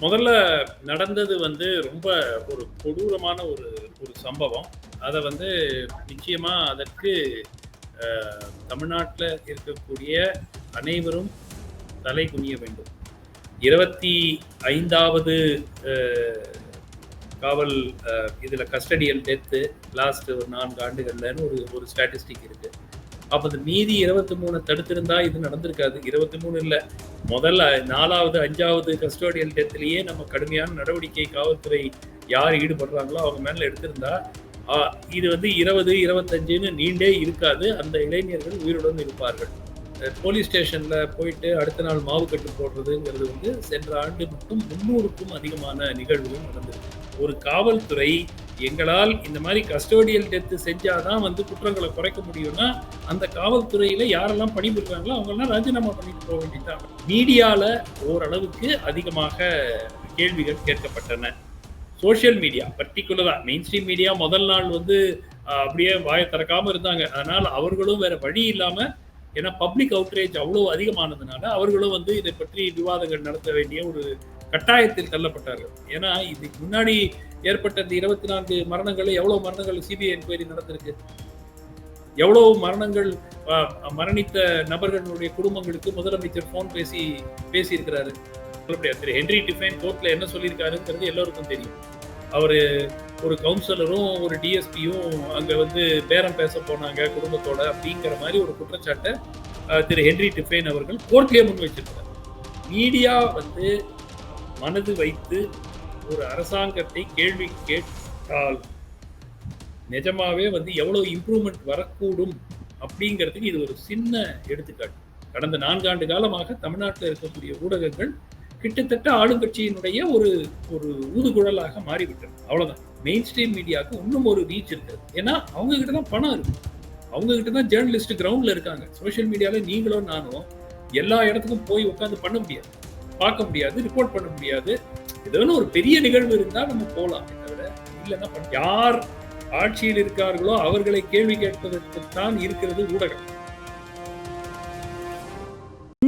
முதல்ல நடந்தது வந்து ரொம்ப ஒரு கொடூரமான ஒரு ஒரு சம்பவம். அதை வந்து நிச்சயமாக அதற்கு தமிழ்நாட்டில் இருக்கக்கூடிய அனைவரும் தலை குனிய வேண்டும். இருபத்தி ஐந்தாவது காவல் இதில் கஸ்டடியல் டெத்து லாஸ்ட் ஒரு நான்கு ஆண்டுகள்லன்னு ஒரு ஒரு ஸ்டாட்டிஸ்டிக் இருக்குது அப்போ இந்த மீதி இருபத்தி மூணு தடுத்திருந்தா இது நடந்திருக்காது. இருபத்தி மூணு இல்லை. முதல்ல நாலாவது அஞ்சாவது கஸ்டோடியல் டெத்லயே நம்ம கடுமையான நடவடிக்கை காவல்துறை யார் ஈடுபடுறாங்களோ அவங்க மேலே எடுத்திருந்தா இது வந்து இருபது இருபத்தஞ்சுன்னு நீண்டே இருக்காது. அந்த இளைஞர்கள் உயிருடன் இருப்பார்கள். போலீஸ் ஸ்டேஷனில் போயிட்டு அடுத்த நாள் மாவு கட்டு போடுறதுங்கிறது வந்து சென்ற ஆண்டு மட்டும் முன்னூறுக்கும் அதிகமான நிகழ்வுகள் நடந்திருக்கு. ஒரு காவல்துறை எங்களால் இந்த மாதிரி கஸ்டோடியல் டெத்து செஞ்சாதான் வந்து குற்றங்களை குறைக்க முடியும்னா அந்த காவல்துறையில யாரெல்லாம் பணிபுரிறாங்களோ அவங்கெல்லாம் ராஜினாமா பண்ணிட்டு போக வேண்டியதான் மீடியால ஓரளவுக்கு அதிகமாக கேள்விகள் கேட்கப்பட்டன. சோஷியல் மீடியா பர்டிகுலரா மெயின் ஸ்ட்ரீம் மீடியா முதல் நாள் வந்து அப்படியே வாயை திறக்காம இருந்தாங்க. அதனால அவர்களும் வேற வழி இல்லாம ஏன்னா பப்ளிக் அவுட்ரேஜ் அவ்வளோ அதிகமானதுனால அவர்களும் வந்து இதை பற்றி விவாதங்கள் நடத்த வேண்டிய ஒரு கட்டாயத்தில் தள்ளப்பட்டார்கள். ஏன்னா இதுக்கு முன்னாடி ஏற்பட்ட இந்த இருபத்தி நான்கு மரணங்கள் எவ்வளவு மரணங்கள் சிபிஐ என்கொயரி நடந்திருக்கு? எவ்வளவு மரணங்கள் மரணித்த நபர்களுடைய குடும்பங்களுக்கு முதலமைச்சர் போன் பேசி பேசியிருக்கிறாரு. திரு ஹென்ரி டிஃபைன் கோர்ட்ல என்ன சொல்லியிருக்காருங்கிறது எல்லோருக்கும் தெரியும். அவரு ஒரு கவுன்சிலரும் ஒரு டிஎஸ்பியும் அங்க வந்து பேரம் பேச போனாங்க குடும்பத்தோட அப்படிங்கிற மாதிரி ஒரு குற்றச்சாட்டை திரு ஹென்ரி டிஃபைன் அவர்கள் கோர்ட்லேயே முன் வச்சிருக்கிறார். மீடியா வந்து மனது வைத்து ஒரு அரசாங்கத்தை கேள்வி கேட்டால் நிஜமாவே வந்து எவ்வளவு இம்ப்ரூவ்மெண்ட் வரக்கூடும் அப்படிங்கிறதுக்கு இது ஒரு சின்ன எடுத்துக்காட்டு. கடந்த நான்காண்டு காலமாக தமிழ்நாட்டில் இருக்கக்கூடிய ஊடகங்கள் கிட்டத்தட்ட ஆளுங்கட்சியினுடைய ஒரு ஒரு ஊதுகுழலாக மாறிவிட்டது. அவ்வளோதான் மெயின் ஸ்ட்ரீம் மீடியாவுக்கு இன்னும் ஒரு ரீச் இருக்குது ஏன்னா அவங்க கிட்ட தான் பணம் இருக்கு. அவங்க கிட்ட தான் ஜேர்னலிஸ்ட் கிரவுண்ட்ல இருக்காங்க. சோஷியல் மீடியால நீங்களும் நானும் எல்லா இடத்துக்கும் போய் உட்காந்து பண்ண முடியாது. பார்க்க முடியாது ரிப்போர்ட் பண்ண முடியாது. ஏதோ ஒரு பெரிய நிகழ்வு இருந்தால் நம்ம போகலாம் தவிர இல்லைன்னா யார் ஆட்சியில் இருக்கார்களோ அவர்களை கேள்வி கேட்பதற்கு தான் இருக்கிறது ஊடகம்.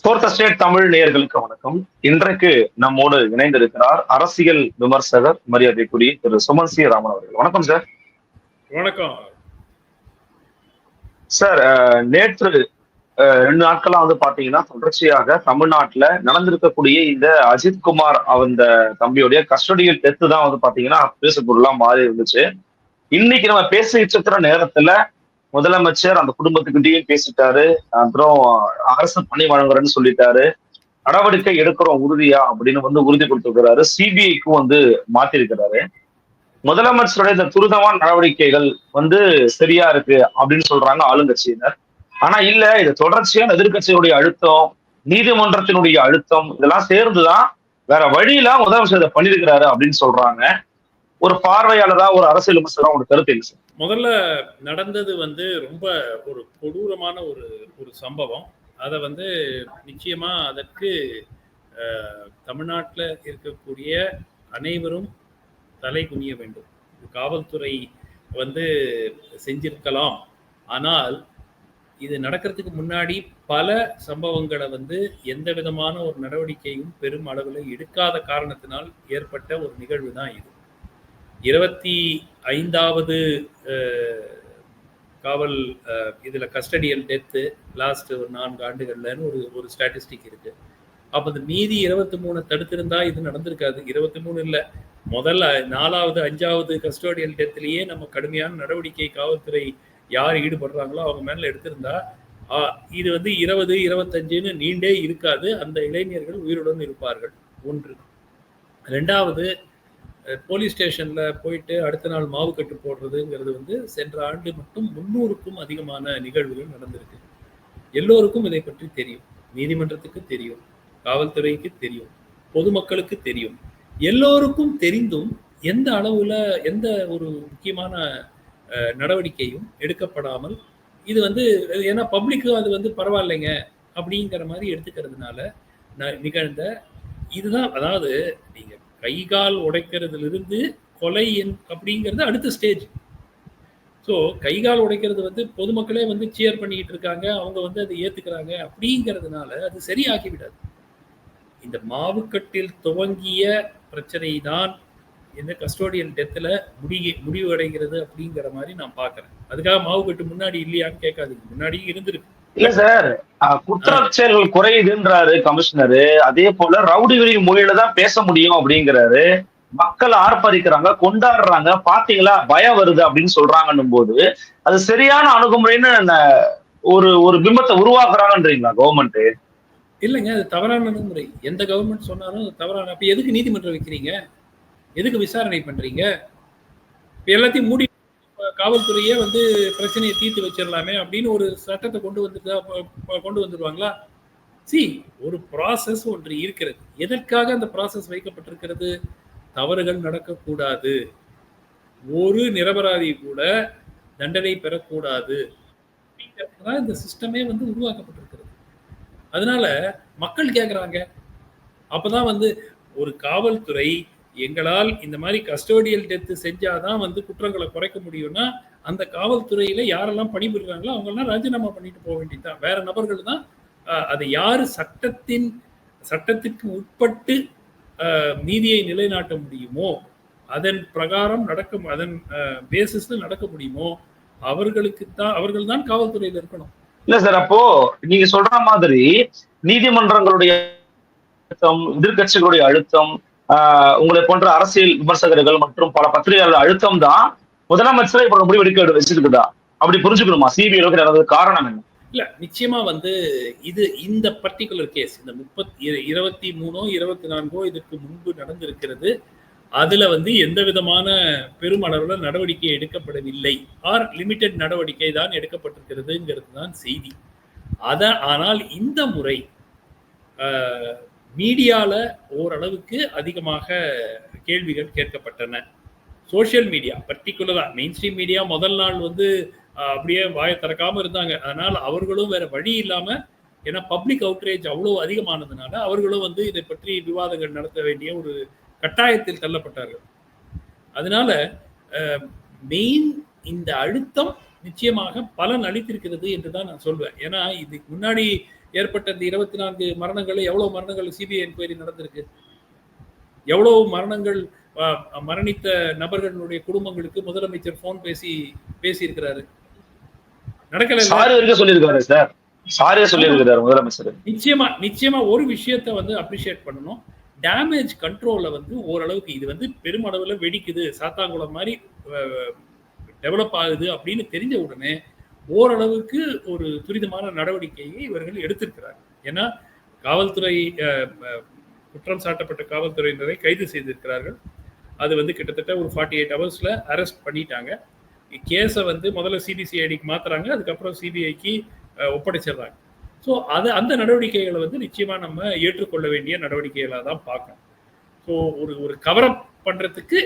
ஃபோர்த் ஸ்டேட் தமிழ் நேயர்களுக்கு வணக்கம். இன்றைக்கு நம்மோடு இணைந்திருக்கிறார் அரசியல் விமர்சகர் மரியாதைக்குரிய திரு சுமன் சி ராமன் அவர்கள். வணக்கம் சார் வணக்கம். சார் நேற்று ரெண்டு நாட்களா வந்து பாத்தீங்கன்னா தொடர்ச்சியாக தமிழ்நாட்டுல நடந்திருக்கக்கூடிய இந்த அஜித் குமார் அந்த தம்பியுடைய கஸ்டடியல் டெத்து தான் வந்து பாத்தீங்கன்னா பேசுபொருளா மாறி இருந்துச்சு இன்னைக்கு நம்ம பேசிட்டு இருக்கிற நேரத்துல முதலமைச்சர் அந்த குடும்பத்துக்கிட்டையும் பேசிட்டாரு. அப்புறம் அரசு பணி வழங்குறேன்னு சொல்லிட்டாரு. நடவடிக்கை எடுக்கிறோம் உறுதியா அப்படின்னு வந்து உறுதி கொடுத்துருக்கிறாரு. சிபிஐக்கும் வந்து மாத்திருக்கிறாரு. முதலமைச்சருடைய இந்த துரிதமான நடவடிக்கைகள் வந்து சரியா இருக்கு அப்படின்னு சொல்றாங்க ஆளுங்கட்சியினர். ஆனா இல்ல இது தொடர்ச்சியான எதிர்க்கட்சியுடைய அழுத்தம் நீதிமன்றத்தினுடைய அழுத்தம் இதெல்லாம் சேர்ந்துதான் வேற வழியில முதலமைச்சர் இதை பண்ணிருக்கிறாரு அப்படின்னு சொல்றாங்க. ஒரு பார்வையாளரா ஒரு அரசியல் விமர்சனம் ஒரு கருத்து என்ன சார்? முதல்ல நடந்தது வந்து ரொம்ப ஒரு கொடூரமான ஒரு ஒரு சம்பவம். அதை வந்து நிச்சயமா அதற்கு தமிழ்நாட்டில் இருக்கக்கூடிய அனைவரும் தலை குனிய வேண்டும். காவல்துறை வந்து செஞ்சிருக்கலாம். ஆனால் இது நடக்கிறதுக்கு முன்னாடி பல சம்பவங்களை வந்து எந்த விதமான ஒரு நடவடிக்கையும் பெரும் அளவில் எடுக்காத காரணத்தினால் ஏற்பட்ட ஒரு நிகழ்வு தான் இது. இருபத்தி ஐந்தாவது காவல் இதில் கஸ்டடியல் டெத்து லாஸ்ட் ஒரு நான்கு ஆண்டுகள்லன்னு ஒரு ஒரு ஸ்டாட்டிஸ்டிக் இருக்கு. அப்போ இந்த மீதி இருபத்தி மூணு தடுத்திருந்தா இது நடந்திருக்காது. இருபத்தி மூணு இல்லை. முதல்ல நாலாவது அஞ்சாவது கஸ்டோடியல் டெத்லயே நம்ம கடுமையான நடவடிக்கை காவல்துறை யார் ஈடுபடுறாங்களோ அவங்க மேலே எடுத்திருந்தா ஆ, இது வந்து இருபது இருபத்தஞ்சுன்னு நீண்டே இருக்காது. அந்த இளைஞர்கள் உயிருடன் இருப்பார்கள். ஒன்று. ரெண்டாவது போலீஸ் ஸ்டேஷனில் போயிட்டு அடுத்த நாள் மாவு கட்டு போடுறதுங்கிறது வந்து சென்ற ஆண்டு மட்டும் முன்னூறுக்கும் அதிகமான நிகழ்வுகள் நடந்திருக்கு. எல்லோருக்கும் இதை பற்றி தெரியும். நீதிமன்றத்துக்கு தெரியும். காவல்துறைக்கு தெரியும். பொதுமக்களுக்கு தெரியும். எல்லோருக்கும் தெரிந்தும் எந்த அளவுல எந்த ஒரு முக்கியமான நடவடிக்கையும் எடுக்கப்படாமல் இது வந்து ஏன்னா பப்ளிக்கும் அது வந்து பரவாயில்லைங்க அப்படிங்கிற மாதிரி எடுத்துக்கிறதுனால நிகழ்ந்த இதுதான். அதாவது நீங்கள் கை கால் உடைக்கிறதுலிருந்து கொலை என்- அப்படிங்கிறது அடுத்த ஸ்டேஜ் ஸோ கை கால் உடைக்கிறது வந்து பொதுமக்களே வந்து சியர் பண்ணிக்கிட்டு இருக்காங்க அவங்க வந்து அதை ஏற்றுக்கிறாங்க அப்படிங்கிறதுனால அது சரியாகி விடாது இந்த மாவுக்கட்டில் துவங்கிய பிரச்சனை தான் இந்த கஸ்டோடியல் டெத்தில் முடி முடிவடைகிறது அப்படிங்கிற மாதிரி நான் பார்க்குறேன். அதுக்காக மாவுக்கட்டு முன்னாடி இல்லையான்னு கேட்காது முன்னாடியும் இருந்திருக்கு. இல்ல சார். அஹ், செயல்கள் குறையுதுன்றாரு கமிஷனரு. அதே போல ரவுடி மொழியில தான் பேச முடியும் அப்படிங்கிறாரு. மக்கள் ஆர்ப்பரிக்கிறாங்க கொண்டாடுறாங்க. பாத்தீங்களா? பயம் வருது அப்படின்னு சொல்றாங்கன்னும் போது அது சரியான அணுகுமுறைன்னு ஒரு ஒரு பிம்பத்தை உருவாக்குறாங்கன்றீங்களா கவர்மெண்ட் இல்லைங்க அது தவறான அணுகுமுறை. எந்த கவர்மெண்ட் சொன்னாலும் தவறான. அப்போ எதுக்கு நீதிமன்றம் வைக்கிறீங்க? எதுக்கு விசாரணை பண்றீங்க? இப்போ எல்லாத்தையும் மூடி காவல்துறையே வந்து பிரச்சனையை தீர்த்து வச்சிடலாமே அப்படின்னு ஒரு சட்டத்தை கொண்டு வந்துட்டு கொண்டு வந்துடுவாங்களா சி ஒரு ப்ராசஸ் ஒன்று இருக்கிறது. எதற்காக அந்த ப்ராசஸ் வைக்கப்பட்டிருக்கிறது? தவறுகள் நடக்கக்கூடாது. ஒரு நிரபராதி கூட தண்டனை பெறக்கூடாது. அப்படிங்கிறதுக்கு தான் இந்த சிஸ்டமே வந்து உருவாக்கப்பட்டிருக்கிறது. அதனால மக்கள் கேட்குறாங்க அப்போதான் வந்து ஒரு காவல்துறை எங்களால் இந்த மாதிரி கஸ்டோடியல் டெத்து செஞ்சாதான் வந்து குற்றங்களை குறைக்க முடியும்னா அந்த காவல்துறையில யாரெல்லாம் பணிபுரிகிறாங்களோ அவங்கெல்லாம் ராஜினாமா பண்ணிட்டு போக வேண்டியதுதான். வேற நபர்கள் தான் அஹ், அதை யாரு சட்டத்தின் சட்டத்திற்கு உட்பட்டு நீதியை நிலைநாட்ட முடியுமோ அதன் பிரகாரம் நடக்க அதன் பேசிஸ்ல நடக்க முடியுமோ அவர்களுக்கு தான் அவர்கள் தான் காவல்துறையில் இருக்கணும். இல்ல சார் அப்போ நீங்க சொல்ற மாதிரி நீதிமன்றங்களுடைய அழுத்தம் எதிர்கட்சிகளுடைய அழுத்தம் உங்களை போன்ற அரசியல் விமர்சகர்கள் மற்றும் பல பத்திரிகையாளர் அழுத்தம் தான் முதலமைச்சரை இப்ப முடிவெடுக்க வச்சிருக்குதா அப்படி புரிஞ்சுக்கணுமா? சிபிஐ நடந்தது காரணம் என்ன? இல்ல நிச்சயமா வந்து இது இந்த பர்டிகுலர் கேஸ் இந்த முப்பத்தி இருபத்தி மூணோ இருபத்தி நான்கோ இதற்கு முன்பு நடந்திருக்கிறது. அதுல வந்து எந்த விதமான பெருமளவுல நடவடிக்கை எடுக்கப்படவில்லை. ஆர் லிமிடெட் நடவடிக்கை தான் எடுக்கப்பட்டிருக்கிறதுங்கிறது தான் செய்தி. அத ஆனால் இந்த முறை மீடியாவில் ஓரளவுக்கு அதிகமாக கேள்விகள் கேட்கப்பட்டன. சோஷியல் மீடியா பர்டிகுலராக மெயின் ஸ்ட்ரீம் மீடியா முதல் நாள் வந்து அப்படியே வாயை திறக்காமல் இருந்தாங்க. அதனால் அவர்களும் வேற வழி இல்லாமல் ஏன்னா பப்ளிக் அவுட்ரேஜ் அவ்வளோ அதிகமானதுனால அவர்களும் வந்து இதை பற்றி விவாதங்கள் நடத்த வேண்டிய ஒரு கட்டாயத்தில் தள்ளப்பட்டார்கள். அதனால மெயின் இந்த அழுத்தம் நிச்சயமாக பலன் அளித்திருக்கிறது என்று தான் நான் சொல்வேன். ஏன்னா இதுக்கு முன்னாடி ஏற்பட்ட இந்த இருபத்தி நான்கு மரணங்கள் எவ்வளவு மரணங்கள் சிபிஐ என்கொயரி நடந்திருக்கு? எவ்வளவு மரணங்கள் மரணித்த நபர்களுடைய குடும்பங்களுக்கு முதலமைச்சர் போன் பேசி பேசியிருக்கிறாரு? நடக்கல? சாரி சொல்லியிருக்காரு சார். சாரியே சொல்லியிருக்கிறாரு முதலமைச்சர். நிச்சயமா நிச்சயமா ஒரு விஷயத்த வந்து அப்ரிஷியேட் பண்ணணும். டேமேஜ் கண்ட்ரோல்ல வந்து ஓரளவுக்கு இது வந்து பெருமளவுல வெடிக்குது. சாத்தாங்குளம் மாதிரி டெவலப் ஆகுது அப்படின்னு தெரிஞ்ச உடனே ஓரளவுக்கு ஒரு துரிதமான நடவடிக்கையை இவர்கள் எடுத்திருக்கிறார்கள். ஏன்னா காவல்துறை குற்றம் சாட்டப்பட்ட காவல்துறையினரை கைது செய்திருக்கிறார்கள். அது வந்து கிட்டத்தட்ட ஒரு ஃபார்ட்டி எயிட் ஹவர்ஸில் அரெஸ்ட் பண்ணிட்டாங்க. கேஸை வந்து முதல்ல சிபிசிஐடிக்கு மாற்றுறாங்க அதுக்கப்புறம் சிபிஐக்கு ஒப்படைச்சிடுறாங்க. ஸோ அது அந்த நடவடிக்கைகளை வந்து நிச்சயமாக நம்ம ஏற்றுக்கொள்ள வேண்டிய நடவடிக்கைகளாக தான் பார்க்கணும். ஸோ ஒரு ஒரு கவரப் பண்ணுறதுக்கு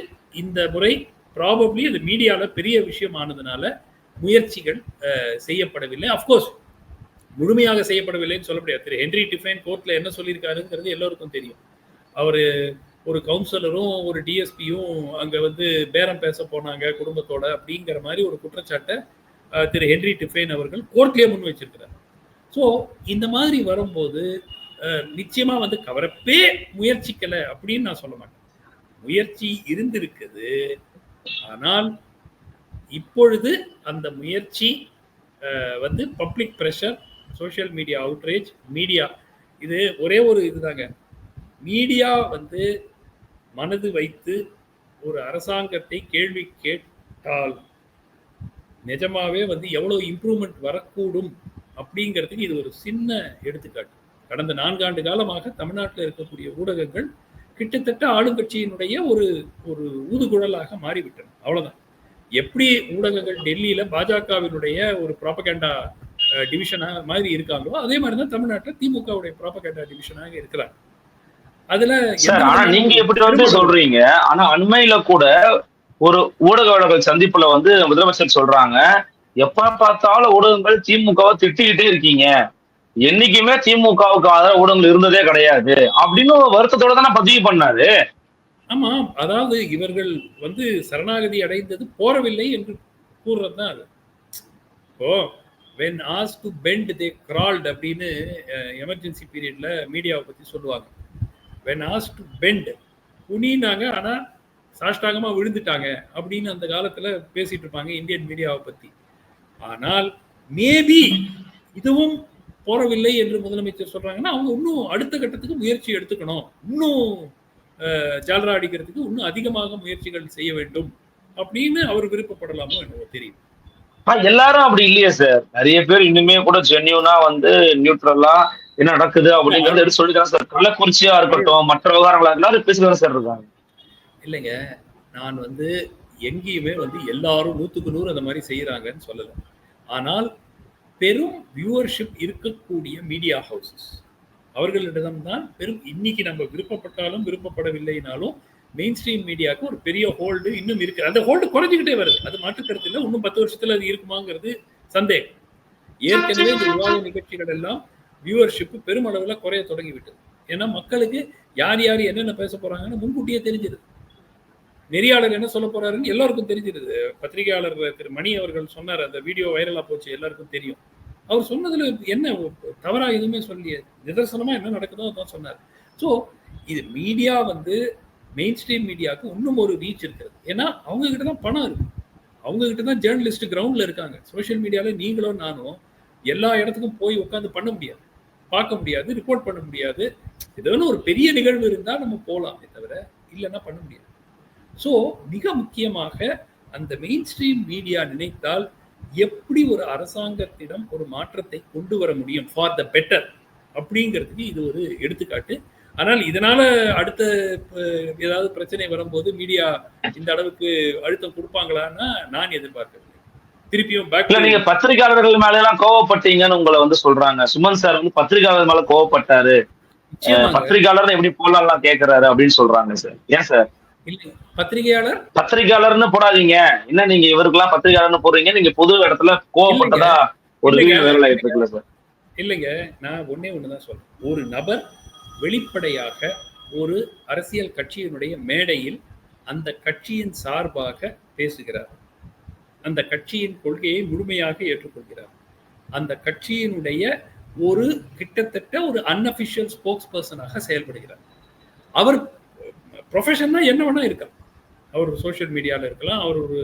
இந்த முறை ப்ராபப்ளி அது மீடியாவில் பெரிய விஷயமானதுனால முயற்சிகள் செய்யப்படவில்லை. அஃப்கோர்ஸ் முழுமையாக செய்யப்படவில்லைன்னு சொல்ல முடியாது. திரு ஹென்ரி டிஃபைன் கோர்ட்டில் என்ன சொல்லியிருக்காருங்கிறது எல்லோருக்கும் தெரியும். அவர் ஒரு கவுன்சிலரும் ஒரு டிஎஸ்பியும் அங்கே வந்து பேரம் பேச போனாங்க குடும்பத்தோட அப்படிங்கிற மாதிரி ஒரு குற்றச்சாட்டை திரு ஹென்ரி டிஃபைன் அவர்கள் கோர்ட்லேயே முன் வச்சிருக்கிறார். ஸோ இந்த மாதிரி வரும்போது நிச்சயமாக வந்து கவரப்பே முயற்சிக்கலை அப்படின்னு நான் சொல்ல மாட்டேன். முயற்சி இருந்திருக்குது ஆனால் இப்பொழுது அந்த முயற்சி வந்து public pressure social media outrage media இது ஒரே ஒரு இதுதாங்க. மீடியா வந்து மனது வைத்து ஒரு அரசாங்கத்தை கேள்வி கேட்டால் நிஜமாவே வந்து எவ்வளோ இம்ப்ரூவ்மெண்ட் வரக்கூடும் அப்படிங்கிறதுக்கு இது ஒரு சின்ன எடுத்துக்காட்டு. கடந்த நான்காண்டு காலமாக தமிழ்நாட்டில் இருக்கக்கூடிய ஊடகங்கள் கிட்டத்தட்ட ஆளுங்கட்சியினுடைய ஒரு ஒரு ஊதுகுழலாக மாறிவிட்டன அவ்வளவுதான். எப்படி ஊடகங்கள் டெல்லியில பாஜகவினுடைய ஒரு ப்ராபகேண்டா டிவிஷனா மாதிரி இருக்காங்களோ அதே மாதிரி தான் தமிழ்நாட்டில் திமுகவுடைய ப்ராபகேண்டா டிவிஷனாக இருக்கிறாங்க. அதுல ஆனா நீங்க இப்படி வந்து சொல்றீங்க? ஆனா அண்மையில கூட ஒரு ஊடகவியலாளர்கள் சந்திப்புல வந்து முதலமைச்சர் சொல்றாங்க எப்ப பார்த்தாலும் ஊடகங்கள் திமுகவை திட்டிக்கிட்டே இருக்கீங்க. என்னைக்குமே திமுகவுக்கு ஆதரவு ஊடகங்கள் இருந்ததே கிடையாது. அப்படின்னு வருத்தத்தோட தானே பதிவு பண்ணாரு. ஆமா அதாவது இவர்கள் வந்து சரணாகதி அடைந்தது போறவில்லை என்று கூறுறதுதான் அது. இப்போ வென் ஆஸ் டு பெண்ட் தே கிரால்ட் அப்படின்னு எமர்ஜென்சி பீரியட்ல மீடியாவை பத்தி சொல்லுவாங்க. வென் ஆஸ் டு பெண்ட் குனினாங்க ஆனா சாஷ்டாகமா விழுந்துட்டாங்க அப்படின்னு அந்த காலத்துல பேசிட்டு இருப்பாங்க இந்தியன் மீடியாவை பத்தி. ஆனால் மேபி இதுவும் போறவில்லை என்று முதலமைச்சர் சொல்றாங்கன்னா அவங்க இன்னும் அடுத்த கட்டத்துக்கு முயற்சி எடுத்துக்கணும். இன்னும் ஜால்ரா அடிக்கிறதுக்கு இன்னும் அதிகமாக முயற்சிகள் செய்ய வேண்டும் அப்படின்னு அவர் விருப்பப்படலாமோ என்னவோ தெரியும். எல்லாரும் அப்படி இல்லையே சார் நிறைய பேர் இன்னுமே கூட ஜென்யூனா வந்து நியூட்ரலா என்ன நடக்குது அப்படிங்கறத எடுத்து சொல்லிக்கிறாங்க சார் கள்ளக்குறிச்சியா இருக்கட்டும் மற்ற விவகாரங்களா எல்லாரும் பேசுகிறதா சார் இருக்காங்க. இல்லைங்க. நான் வந்து எங்கேயுமே வந்து எல்லாரும் நூற்றுக்கு நூறு அந்த மாதிரி செய்கிறாங்கன்னு சொல்லலை. ஆனால் பெரும் வியூவர்ஷிப் இருக்கக்கூடிய மீடியா ஹவுசஸ் அவர்களிடம்தான் பெரும் இன்னைக்கு நம்ம விருப்பப்பட்டாலும் விருப்பப்படவில்லைனாலும் மெயின் ஸ்ட்ரீம் மீடியாவுக்கு ஒரு பெரிய ஹோல்டு இன்னும் இருக்கு. அந்த ஹோல்டு குறைஞ்சிக்கிட்டே வருது. அது மாற்று இல்லை. இன்னும் பத்து வருஷத்துல அது இருக்குமாங்கிறது சந்தேகம். ஏற்கனவே இந்த விவாத நிகழ்ச்சிகள் எல்லாம் வியூவர்ஷிப் பெருமளவில் குறைய தொடங்கி விட்டது ஏன்னா மக்களுக்கு யார் யார் என்னென்ன பேச போறாங்கன்னு முன்கூட்டியே தெரிஞ்சிருது நெறியாளர் என்ன சொல்ல போறாருன்னு எல்லாருக்கும் தெரிஞ்சிருது. பத்திரிகையாளர் திரு மணி அவர்கள் சொன்னார் அந்த வீடியோ வைரலா போச்சு எல்லாருக்கும் தெரியும். அவர் சொன்னதுல என்ன தவறா எதுவுமே சொல்லி நிதர்சனமா என்ன நடக்குதோ அதான் சொன்னார். ஸோ இது மீடியா வந்து மெயின் ஸ்ட்ரீம் மீடியாவுக்கு இன்னும் ஒரு ரீச் இருக்குது. ஏன்னா அவங்க கிட்ட தான் பணம் இருக்கு. அவங்க கிட்ட தான் ஜேர்னலிஸ்ட் கிரவுண்ட்ல இருக்காங்க. சோஷியல் மீடியால நீங்களும் நானும் எல்லா இடத்துக்கும் போய் உட்காந்து பண்ண முடியாது. பார்க்க முடியாது ரிப்போர்ட் பண்ண முடியாது. ஏதோ ஒரு பெரிய நிகழ்வு இருந்தால் நம்ம போகலாமே தவிர இல்லைன்னா பண்ண முடியாது. ஸோ மிக முக்கியமாக அந்த மெயின் ஸ்ட்ரீம் மீடியா நினைத்தால் எப்படி ஒரு அரசாங்கத்திடம் ஒரு மாற்றத்தை கொண்டு வர முடியும் ஃபார் த பெட்டர் அப்படிங்கிறதுக்கு இது ஒரு எடுத்துக்காட்டு. ஆனால் இதனால அடுத்த ஏதாவது பிரச்சனை வரும்போது மீடியா இந்த அளவுக்கு அழுத்தம் கொடுப்பாங்களான்னா நான் எதிர்பார்க்கவில்லை. திருப்பியும் பேக் நீங்க பத்திரிகையாளர்கள் மேல எல்லாம் கோவப்பட்டீங்கன்னு உங்களை வந்து சொல்றாங்க. சுமன் சார் வந்து பத்திரிகையாளர் மேல கோவப்பட்டாரு. பத்திரிகையாளர் எப்படி போடலாம் கேக்குறாரு அப்படின்னு சொல்றாங்க சார். ஏன் சார்? பத்திரிகையாளர்? பத்திரிகையாளர்னு போடாதீங்க. என்ன நீங்க இவருக்கெல்லாம் பத்திரிகையாளர்னு போடுறீங்க? நீங்க பொது இடத்துல கோவப்பட்டதா ஒரு. Video sir. இல்லைங்க. நான் ஒண்ணே ஒண்ணுதான் சொல்றேன். ஒரு நபர் வெளிப்படையாக ஒரு அரசியல் கட்சியினுடைய மேடையில் அந்த கட்சியின் சார்பாக பேசுகிறார். அந்த கட்சியின் கொள்கையை முழுமையாக ஏற்றுக்கொள்கிறார். அந்த கட்சியினுடைய ஒரு கிட்டத்தட்ட ஒரு அன்அபிஷியல் ஸ்போக்ஸ் பர்சனாக செயல்படுகிறார். அவர் ப்ரொஃபஷன்னா என்ன வேணால் இருக்கலாம். அவர் சோஷியல் மீடியாவில் இருக்கலாம் அவர் ஒரு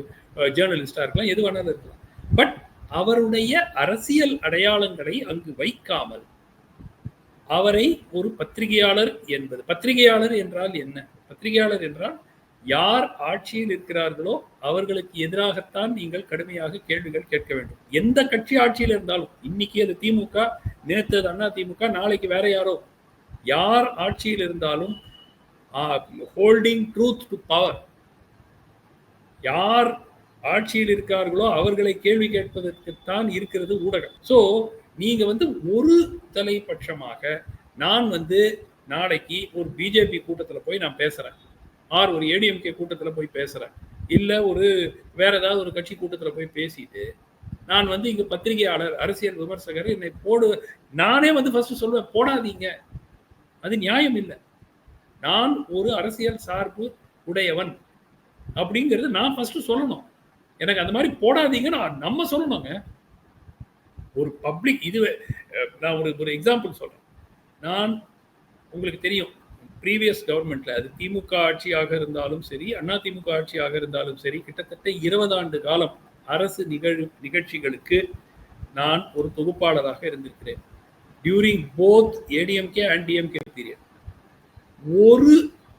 ஜேர்னலிஸ்டாக இருக்கலாம் எது வேணாலும் இருக்கலாம். பட் அவருடைய அரசியல் அடையாளங்களை அங்கு வைக்காமல் அவரை ஒரு பத்திரிகையாளர் என்பது பத்திரிகையாளர் என்றால் என்ன? பத்திரிகையாளர் என்றால் யார் ஆட்சியில் இருக்கிறார்களோ அவர்களுக்கு எதிராகத்தான் நீங்கள் கடுமையாக கேள்விகள் கேட்க வேண்டும். எந்த கட்சி ஆட்சியில் இருந்தாலும் இன்னைக்கு அது திமுக நேற்று அது அண்ணா திமுக நாளைக்கு வேற யாரோ. யார் ஆட்சியில் இருந்தாலும் ஹோல்டிங் ட்ரூத் டு பவர் யார் ஆட்சியில் இருக்கார்களோ அவர்களை கேள்வி கேட்பதற்குத்தான் இருக்கிறது ஊடகம். ஸோ நீங்க வந்து ஒரு தலைப்பட்சமாக நான் வந்து நாளைக்கு ஒரு பிஜேபி கூட்டத்தில் போய் நான் பேசுறேன். ஆர் ஒரு ஏடிஎம்கே கூட்டத்தில் போய் பேசுறேன். இல்லை ஒரு வேற ஏதாவது ஒரு கட்சி கூட்டத்தில் போய் பேசிட்டு நான் வந்து இங்கே பத்திரிகையாளர் அரசியல் விமர்சகர் என்னை போடு நானே வந்து ஃபர்ஸ்ட் சொல்லுவேன் போடாதீங்க. அது நியாயம் இல்லை. நான் ஒரு அரசியல் சார்பு உடையவன் அப்படிங்கிறது நான் ஃபர்ஸ்ட் சொல்லணும். எனக்கு அந்த மாதிரி போடாதீங்கன்னு நம்ம சொல்லணுங்க. ஒரு பப்ளிக் இது நான் ஒரு ஒரு எக்ஸாம்பிள் சொல்றேன். நான் உங்களுக்கு தெரியும் ப்ரீவியஸ் கவர்மெண்ட்ல அது திமுக ஆட்சியாக இருந்தாலும் சரி அண்ணா திமுக ஆட்சியாக இருந்தாலும் சரி கிட்டத்தட்ட இருபது ஆண்டு காலம் அரசு நிகழ் நிகழ்ச்சிகளுக்கு நான் ஒரு தொகுப்பாளராக இருந்திருக்கிறேன். During both ADMK and DMK period ஒரு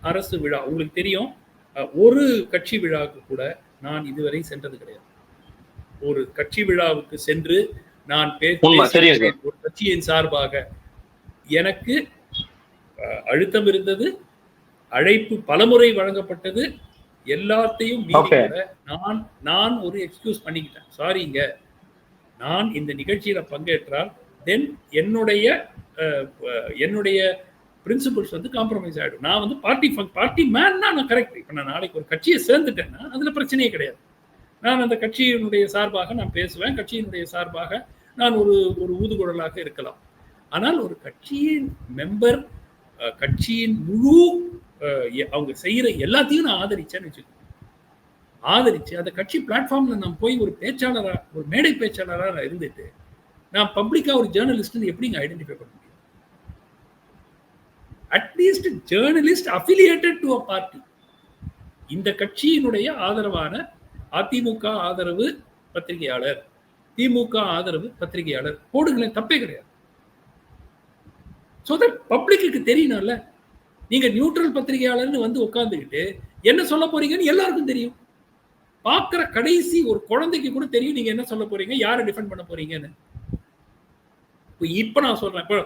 அரசு விழா உங்களுக்கு தெரியும் ஒரு கட்சி விழாவுக்கு கூட நான் இதுவரை சென்றது கிடையாது. ஒரு கட்சி விழாவுக்கு சென்று நான். ஒரு கட்சியின் சார்பாக எனக்கு அழுத்தம் இருந்தது அழைப்பு பலமுறை வழங்கப்பட்டது எல்லாத்தையும் நான் நான் ஒரு எக்ஸ்கியூஸ் பண்ணிக்கிட்டேன். சாரிங்க நான் இந்த நிகழ்ச்சியில பங்கேற்றால் தென் என்னுடைய என்னுடைய பிரின்சிபல்ஸ் வந்து காம்ப்ரமைஸ் ஆகிடும் நான் வந்து பார்ட்டி பார்ட்டி மேன்னா நான் கரெக்ட் இப்போ நான் நாளைக்கு ஒரு கட்சியை சேர்ந்துட்டேன்னா அதில் பிரச்சனையே கிடையாது. நான் அந்த கட்சியினுடைய சார்பாக நான் பேசுவேன். கட்சியினுடைய சார்பாக நான் ஒரு ஒரு ஊதுகுழலாக இருக்கலாம். ஆனால் ஒரு கட்சியின் மெம்பர் கட்சியின் முழு அவங்க செய்கிற எல்லாத்தையும் நான் ஆதரிச்சேன்னு வச்சுக்கோங்க. ஆதரிச்சு அந்த கட்சி பிளாட்ஃபார்ம்ல நான் போய் ஒரு பேச்சாளராக ஒரு மேடை பேச்சாளராக நான் இருந்துட்டு நான் பப்ளிக்கா ஒரு ஜேர்னலிஸ்ட் எப்படிங்க ஐடென்டிஃபை பண்ண முடியும்? At least journalist affiliated to a party இந்த கட்சியினுடைய ஆதரவான அதிமுக ஆதரவு பத்திரிகையாளர் திமுக ஆதரவு பத்திரிகையாளர் போடுங்களேன் தப்பே கிடையாது. ஸோ தட் பப்ளிக்கு தெரியணும்ல நீங்க நியூட்ரல் பத்திரிகையாளர்னு வந்து உட்காந்துக்கிட்டு என்ன சொல்ல போறீங்கன்னு எல்லாருக்கும் தெரியும். பார்க்குற கடைசி ஒரு குழந்தைக்கு கூட தெரியும் நீங்க என்ன சொல்ல போறீங்க யாரை டிஃபெண்ட் பண்ண போறீங்கன்னு. இப்போ இப்போ நான் சொல்றேன். இப்போ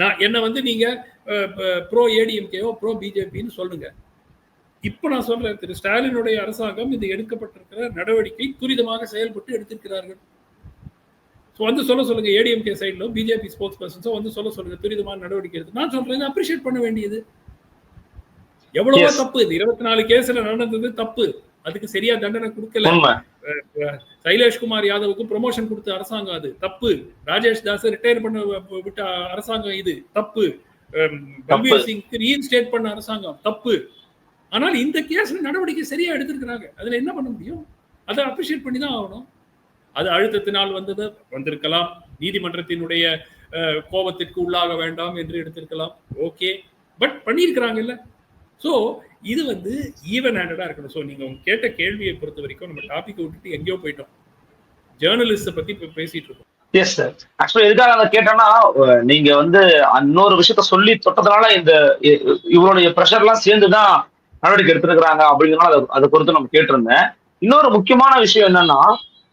நான் என்ன வந்து நீங்க ப்ரோ ஏடிஎம்கேஓ ப்ரோ பிஜேபின்னு சொல்லுங்க. இப்போ நான் சொல்றேன் திரு ஸ்டாலினுடைய அரசாங்கம் இது எடுக்கப்பட்டிருக்கிற நடவடிக்கை துரிதமாக செயல்பட்டு எடுத்திருக்கிறார்கள். ஸோ வந்து சொல்ல சொல்லுங்க ஏடிஎம்கே சைட்ல பிஜேபி ஸ்போர்ட்ஸ் பர்சன்ஸோ வந்து சொல்ல சொல்லுங்க துரிதமான நடவடிக்கை எடுத்து. நான் சொல்றேன் அப்ரிஷியேட் பண்ண வேண்டியது. எவ்வளவோ. தப்பு இது இருபத்தி நாலு கேஸ்ல நடந்தது தப்பு. அதுக்கு சரியா தண்டனை கொடுக்கல. சைலேஷ்குமார் யாதவுக்கு ப்ரொமோஷன் கொடுத்த அரசாங்கம் அது. தப்பு. ராஜேஷ் தாஸ் ரிட்டையர் பண்ண விட்ட அரசாங்கம் இது. தப்பு. பல்பீர் சிங்க்கு ரீஇன்ஸ்டேட் பண்ண அரசாங்கம். தப்பு. ஆனால் இந்த கேஸ்ல நடவடிக்கை சரியா எடுத்திருக்கிறாங்க. அதுல என்ன பண்ண முடியும்? அதை அப்ரிஷியேட் பண்ணி தான் ஆகணும். அது அழுத்தத்தினால் வந்தது வந்திருக்கலாம். நீதிமன்றத்தினுடைய கோபத்திற்கு உள்ளாக வேண்டாம் என்று எடுத்திருக்கலாம். ஓகே. பட் பண்ணியிருக்கிறாங்கல்ல ஸோ இது வந்து ஈவன் ஹேண்டடா இருக்கணும். ஸோ நீங்க உங்க கேட்ட கேள்வியை பொறுத்த வரைக்கும் நம்ம டாபிக் விட்டுட்டு எங்கேயோ போயிட்டோம். ஜேர்னலிஸ்ட பத்தி இப்ப பேசிட்டு இருக்கோம். எஸ் சார் ஆக்சுவலி எதுக்காக அதை கேட்டேன்னா நீங்க வந்து இன்னொரு விஷயத்த சொல்லி தொட்டதுனால இந்த இவருடைய ப்ரெஷர் எல்லாம் சேர்ந்துதான் நடவடிக்கை எடுத்திருக்கிறாங்க அப்படிங்கிறனால அதை அதை குறித்து நம்ம கேட்டிருந்தேன். இன்னொரு முக்கியமான விஷயம் என்னன்னா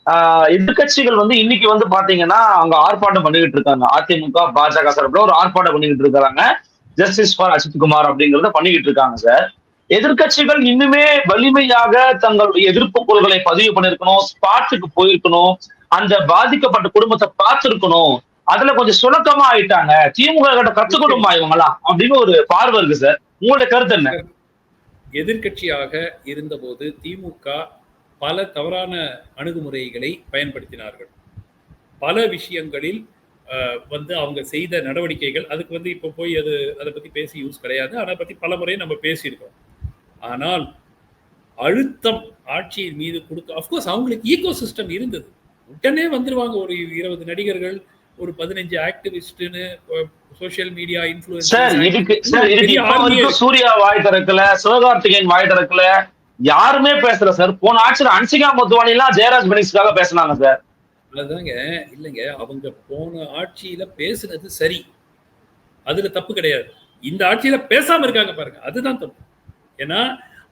ஆஹ் எதிர்க்கட்சிகள் வந்து இன்னைக்கு வந்து பாத்தீங்கன்னா அங்க ஆர்ப்பாட்டம் பண்ணிக்கிட்டு இருக்காங்க. அதிமுக பாஜக சார்பில் ஒரு ஆர்ப்பாட்டம் பண்ணிக்கிட்டு இருக்காங்க ஜஸ்டிஸ் ஃபார் அஜித்குமார் அப்படிங்கறத பண்ணிக்கிட்டு இருக்காங்க சார் எதிர்கட்சிகள் இன்னுமே வலிமையாக தங்களுடைய எதிர்ப்பு குரல்களை பதிவு பண்ணிருக்கணும் ஸ்பாட்டுக்கு போயிருக்கணும் அந்த பாதிக்கப்பட்ட குடும்பத்தை பார்த்திருக்கணும். அதுல கொஞ்சம் சுணக்கமா ஆயிட்டாங்க. திமுக கிட்ட கத்துக்கணுமா இவங்களாம் அப்படின்னு ஒரு பார்வை இருக்கு சார். உங்களுடைய கருத்து என்ன? எதிர்கட்சியாக இருந்தபோது திமுக பல தவறான அணுகுமுறைகளை பயன்படுத்தினார்கள். பல விஷயங்களில் அஹ், வந்து அவங்க செய்த நடவடிக்கைகள் அதுக்கு வந்து இப்போ போய் அது அதை பத்தி பேசி யூஸ் கிடையாது. அதை பத்தி பல முறை நம்ம பேசியிருக்கோம். ஆனால் அழுத்தம் ஆட்சியின் மீது கொடுக்க அஃப்கோர்ஸ் அவங்களுக்கு ஈகோ சிஸ்டம் இருந்தது. உடனே வந்துருவாங்க ஒரு இருபது நடிகர்கள் ஒரு பதினஞ்சு ஆக்டிவிஸ்ட்னு சோஷியல் மீடியா வரைக்கும் சூர்யா வாய் திறக்கல சிவகார்த்திகேயன் வாய் திறக்கல யாருமே பேசல சார் போன ஆட்சியில் அன்சிகா மொத்துவானி எல்லாம் ஜெயராஜ் பெனிக்ஸ்க்காக பேசினாங்க சார் அதுதாங்க இல்லைங்க அவங்க போன ஆட்சியில பேசுனது சரி. அதுல தப்பு கிடையாது. இந்த ஆட்சியில பேசாம இருக்காங்க பாருங்க அதுதான் தப்பு. ஏன்னா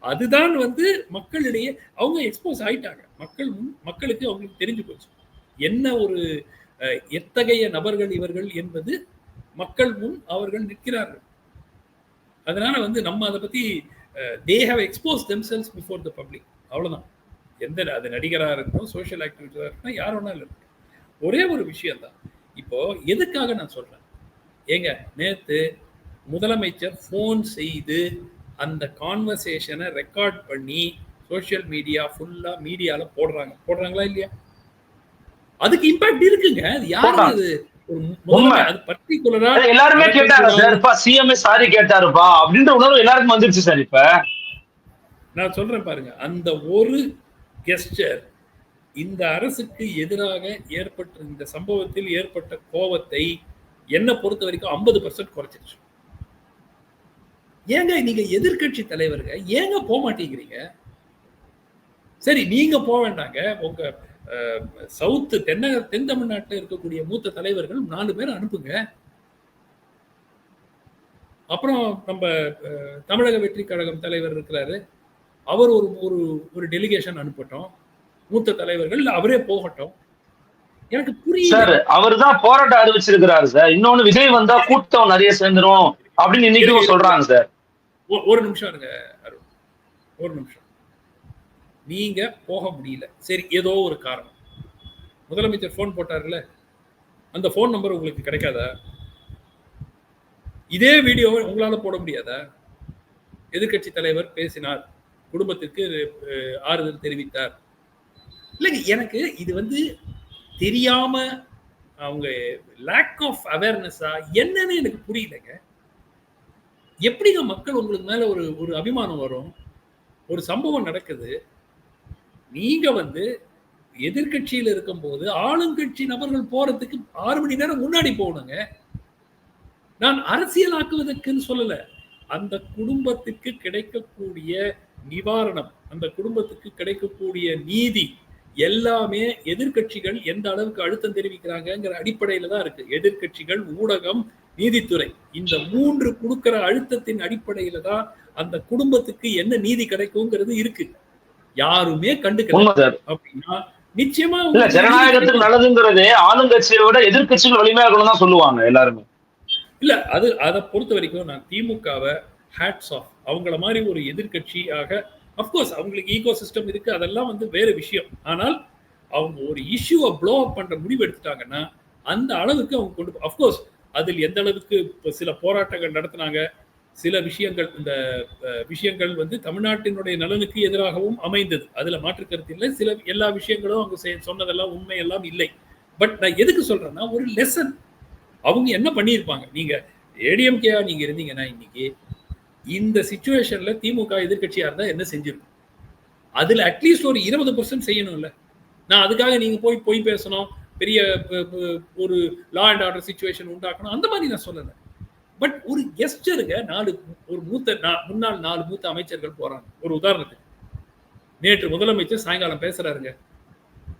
அதுதான் வந்து மக்களிடையே அவங்க எக்ஸ்போஸ் ஆயிட்டாங்க. மக்கள் முன் மக்களுக்கு அவங்களுக்கு தெரிஞ்சு போச்சு. என்ன ஒரு அஹ், எத்தகைய நபர்கள் இவர்கள் என்பது மக்கள் முன் அவர்கள் நிற்கிறார்கள். அதனால வந்து நம்ம அதை பத்தி they have expose themselves before the public அவ்வளவுதான். எந்த அது நடிகராக இருக்கட்டும் சோஷியல் ஆக்டிவிட்டியாக இருக்கட்டும் யார் வேணாலும் இருக்கட்டும். ஒரே ஒரு விஷயம் தான் இப்போ எதுக்காக நான் சொல்றேன்? ஏங்க நேத்து முதலமைச்சர் ஃபோன் செய்து அந்த கான்வர்சேஷனை ரெக்கார்ட் பண்ணி சோஷியல் மீடியா ஃபுல்லா மீடியால போடுறாங்க. போடுறாங்களா இல்லையா? அதுக்கு இம்பாக்ட் இருக்குங்க. அது யாரு. அது? எல்லாருமே கேட்டாங்க சார் இப்ப சிஎம்ஏ சாரி கேட்டாருப்பா. அப்படின்ற உணர்வு எல்லாருக்கும் வந்துருச்சு சார் இப்ப. நான் சொல்றேன் பாருங்க. அந்த ஒரு கெஸ்டர் இந்த அரசுக்கு எதிராக ஏற்பட்ட இந்த சம்பவத்தில் ஏற்பட்ட கோபத்தை என்ன பொறுத்த வரைக்கும் ஐம்பது பர்சன்ட் குறைச்சிருச்சு. ஏங்க நீங்க எதிர்க்கட்சி தலைவருங்க? ஏங்க போக மாட்டேங்கிறீங்க சரி நீங்க போக வேண்டாங்க. உங்க சவுத்து தென்ன தென் தமிழ்நாட்டில் இருக்கக்கூடிய மூத்த தலைவர்கள் நாலு பேர் அனுப்புங்க. அப்புறம் நம்ம தமிழக வெற்றி கழகம் தலைவர் இருக்கிறாரு. அவர் ஒரு ஒரு ஒரு டெலிகேஷன் அனுப்பட்டும். மூத்த தலைவர்கள் இல்ல அவரே போகட்டும். எனக்கு புரியல அவர் தான் போராட்டம் அறிவிச்சிருக்கிறாரு சார். இன்னொன்னு விஜய் வந்தா கூட்டம் நிறைய சேர்ந்துரும். அப்படின்னு இன்னைக்கும் சொல்றாங்க சார். ஒரு நிமிஷம் இருங்க அருண். ஒரு நிமிஷம். நீங்க போக முடியல. சரி ஏதோ ஒரு காரணம். முதலமைச்சர் போன் போட்டார்ல அந்த போன் நம்பர் உங்களுக்கு கிடைக்காதா? இதே வீடியோவை உங்களால போட முடியாதா? எதிர்க்கட்சி தலைவர் பேசினார். குடும்பத்திற்கு ஆறுதல் தெரிவித்தார். இல்லைங்க எனக்கு இது வந்து தெரியாம அவங்க லேக் ஆஃப் அவேர்னஸா என்னன்னு எனக்கு புரியலைங்க. எப்படிங்க மக்கள் உங்களுக்கு மேல ஒரு ஒரு அபிமானம் வரும்? ஒரு சம்பவம் நடக்குது. நீங்க வந்து எதிர்க்கட்சியில இருக்கும்போது ஆளுங்கட்சி நபர்கள் போறதுக்கு ஆறு மணி நேரம் முன்னாடி போகணுங்க. நான் அரசியலாக்குவதற்குன்னு சொல்லல. அந்த குடும்பத்துக்கு கிடைக்கக்கூடிய நிவாரணம் அந்த குடும்பத்துக்கு கிடைக்கக்கூடிய நீதி எல்லாமே எதிர்க்கட்சிகள் எந்த அளவுக்கு அழுத்தம் தெரிவிக்கிறாங்கங்கிற அடிப்படையில தான் இருக்கு. எதிர்க்கட்சிகள் ஊடகம் நீதித்துறை. இந்த மூன்று கொடுக்கிற அழுத்தத்தின் அடிப்படையில தான் அந்த குடும்பத்துக்கு என்ன நீதி கிடைக்குங்கிறது இருக்கு. யாருமே கண்டுக்கல. அப்படின்னா நிச்சயமா ஜனநாயகத்துக்கு நல்லதுங்கிறதே ஆளுங்கட்சியை விட எதிர்க்கட்சிகள் வலிமையா இருக்கணும் தான் சொல்லுவாங்க எல்லாருமே. இல்ல அது அதை பொறுத்த வரைக்கும் நான் திமுகவை ஹேட்ஸ் ஆஃப் அவங்கள மாதிரி ஒரு எதிர்க்கட்சியாக அஃப்கோர்ஸ் அவங்களுக்கு ஈகோ சிஸ்டம் இருக்கு அதெல்லாம் வந்து வேற விஷயம். ஆனால் அவங்க ஒரு இஷ்யூவை ப்ளோ அப் பண்ற முடிவு எடுத்துட்டாங்கன்னா அந்த அளவுக்கு அவங்க கொண்டு அஃப்கோர்ஸ் அதில் எந்த அளவுக்கு இப்போ சில போராட்டங்கள் நடத்தினாங்க சில விஷயங்கள் இந்த விஷயங்கள் வந்து தமிழ்நாட்டினுடைய நலனுக்கு எதிராகவும் அமைந்தது. அதுல மாற்று கருத்து இல்லை. சில எல்லா விஷயங்களும் அவங்க சொன்னதெல்லாம் உண்மை எல்லாம் இல்லை. பட் நான் எதுக்கு சொல்றேன்னா ஒரு லெசன் அவங்க என்ன பண்ணியிருப்பாங்க? நீங்க ஏடிஎம்கேயா நீங்க இருந்தீங்கன்னா இன்னைக்கு இந்த சுச்சுவேஷன்ல திமுக எதிர்க்கட்சியா இருந்தா என்ன செஞ்சிருக்கும்? அதுல அட்லீஸ்ட் ஒரு இருபது பர்சன்ட் செய்யணும்ல. நான் அதுக்காக நீங்க போய் போய் பேசணும். பெரிய ஒரு லா அண்ட் ஆர்டர் சுச்சுவேஷன் உண்டாக்கணும். அந்த மாதிரி நான் சொல்லலை. பட் ஒரு கெஸ்டருங்க நாலு ஒரு மூத்த நா- முன்னாள் நாலு மூத்த அமைச்சர்கள் போறாங்க. ஒரு உதாரணத்துக்கு. நேற்று முதலமைச்சர் சாயங்காலம் பேசுறாருங்க.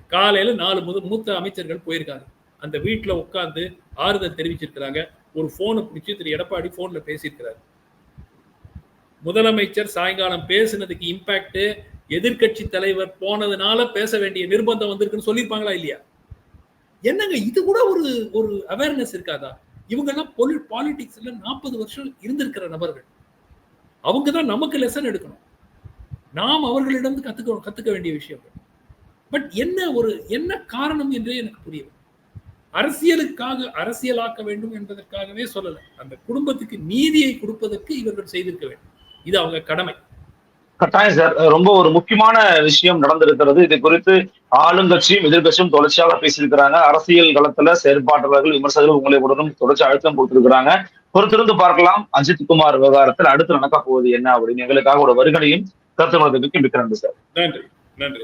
காலையில நாலு முத மூத்த அமைச்சர்கள் போயிருக்காங்க. அந்த வீட்டில் உட்காந்து ஆறுதல் தெரிவிச்சிருக்கிறாங்க. ஒரு போனை பிடிச்சி திரு எடப்பாடி போன்ல பேசியிருக்கிறாரு. முதலமைச்சர் சாயங்காலம் பேசுனதுக்கு இம்பாக்ட் எதிர்க்கட்சி தலைவர் போனதுனால பேச வேண்டிய நிர்பந்தம் வந்திருக்குன்னு சொல்லியிருப்பாங்களா இல்லையா? என்னங்க இது கூட ஒரு ஒரு அவேர்னஸ் இருக்காதா? இவங்க எல்லாம் பொலி பாலிடிக்ஸ்ல நாற்பது வருஷம் இருந்திருக்கிற நபர்கள். அவங்க தான் நமக்கு லெசன் எடுக்கணும். நாம் அவர்களிடம் கத்துக்க கத்துக்க வேண்டிய விஷயங்கள் பட் என்ன ஒரு என்ன காரணம் என்றே எனக்கு புரியவில்லை அரசியலுக்காக அரசியலாக்க வேண்டும் என்பதற்காகவே சொல்லல. அந்த குடும்பத்துக்கு நீதியை கொடுப்பதற்கு இவர்கள் செய்திருக்க வேண்டும். இது அவங்க கடமை. கட்டாயம் சார். ரொம்ப ஒரு முக்கியமான விஷயம் நடந்திருக்கிறது. இது குறித்து ஆளுங்கட்சியும் எதிர்கட்சியும் தொடர்ச்சியாக பேசியிருக்கிறாங்க. அரசியல் களத்துல செயற்பாட்டாளர்கள் விமர்சகர்கள் உங்களை உடனும் தொடர்ச்சி அழுத்தம் கொடுத்திருக்கிறாங்க. பொறுத்திருந்து பார்க்கலாம். அஜித் குமார் விவகாரத்தில் அடுத்து நடக்க போவது என்ன அப்படின்னு எங்களுக்காக ஒரு வருகனையும் கருத்து மிக்க நன்றி சார். நன்றி. நன்றி.